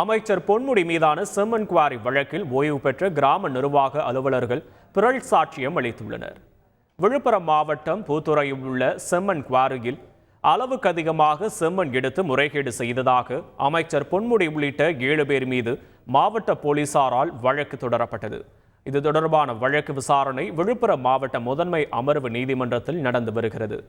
அமைச்சர் பொன்முடி மீதான செம்மன் குவாரி வழக்கில் ஓய்வு பெற்ற கிராம நிர்வாக அலுவலர்கள் பிறல் சாட்சியம் அளித்துள்ளனர். விழுப்புரம் மாவட்டம் பூத்துறையில் உள்ள செம்மன் குவாரியில் அளவுக்கு அதிகமாக செம்மண் எடுத்து முறைகேடு செய்ததாக அமைச்சர் பொன்முடி உள்ளிட்ட ஏழு பேர் மீது மாவட்ட போலீசாரால் வழக்கு தொடரப்பட்டது. இது தொடர்பான வழக்கு விசாரணை விழுப்புரம் மாவட்ட முதன்மை அமர்வு நீதிமன்றத்தில் நடந்து வருகிறது.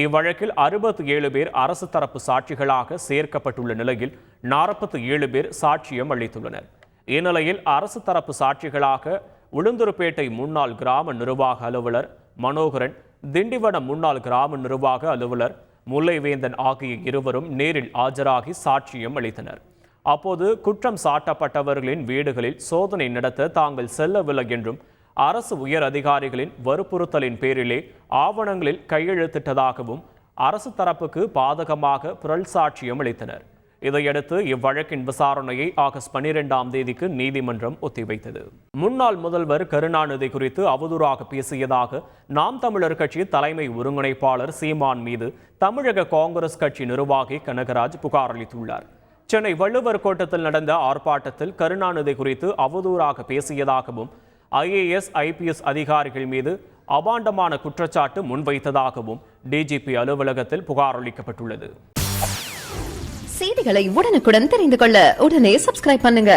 இவ்வழக்கில் அறுபத்தி ஏழு பேர் அரசு தரப்பு சாட்சிகளாக சேர்க்கப்பட்டுள்ள நிலையில் நாற்பத்தி ஏழு பேர் சாட்சியம் அளித்துள்ளனர். இந்நிலையில் அரசு தரப்பு சாட்சிகளாக உளுந்தூர்பேட்டை முன்னாள் கிராம நிர்வாக அலுவலர் மனோகரன் திண்டிவனம் முன்னாள் கிராம நிர்வாக அலுவலர் முல்லைவேந்தன் ஆகிய இருவரும் நேரில் ஆஜராகி சாட்சியம் அளித்தனர். அப்போது குற்றம் சாட்டப்பட்டவர்களின் வீடுகளில் சோதனை நடத்த தாங்கள் செல்லவில்லை என்றும் அரசு உயர் அதிகாரிகளின் வற்புறுத்தலின் பேரிலே ஆவணங்களில் கையெழுத்திட்டதாகவும் அரசு தரப்புக்கு பாதகமாக புரள் சாட்சியம் அளித்தனர். இதையடுத்து இவ்வழக்கின் விசாரணையை ஆகஸ்ட் பனிரெண்டாம் தேதிக்கு நீதிமன்றம் ஒத்திவைத்தது. முன்னாள் முதல்வர் கருணாநிதி குறித்து அவதூறாக பேசியதாக நாம் தமிழர் கட்சி தலைமை ஒருங்கிணைப்பாளர் சீமான் மீது தமிழக காங்கிரஸ் கட்சி நிர்வாகி கனகராஜ் புகார் அளித்துள்ளார். சென்னை வள்ளுவர் கோட்டத்தில் நடந்த ஆர்ப்பாட்டத்தில் கருணாநிதி குறித்து அவதூறாக பேசியதாகவும் ஐஏஎஸ் ஐபிஎஸ் அதிகாரிகள் மீது அபாண்டமான குற்றச்சாட்டு முன்வைத்ததாகவும் டிஜிபி அலுவலகத்தில் புகார் அளிக்கப்பட்டுள்ளது. செய்திகளை உடனுக்குடன் தெரிந்து கொள்ள உடனே சப்ஸ்கிரைப் பண்ணுங்க.